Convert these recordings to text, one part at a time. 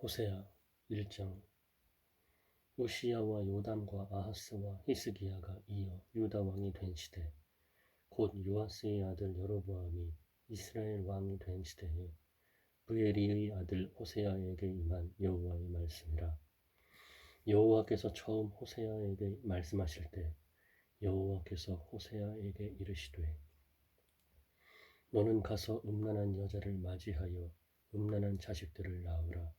호세아 1장 우시야와 요담과 아하스와 히스기야가 이어 유다 왕이 된 시대. 곧 요아스의 아들 여로보암이 이스라엘 왕이 된 시대에 브에리의 아들 호세아에게 임한 여호와의 말씀이라. 여호와께서 처음 호세아에게 말씀하실 때 여호와께서 호세아에게 이르시되 너는 가서 음란한 여자를 맞이하여 음란한 자식들을 낳으라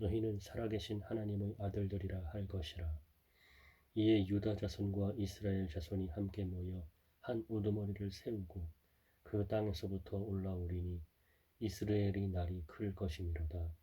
너희는 살아계신 하나님의 아들들이라 할 것이라. 이에 유다 자손과 이스라엘 자손이 함께 모여 한 우두머리를 세우고 그 땅에서부터 올라오리니 이스라엘이 날이 클 것이미로다.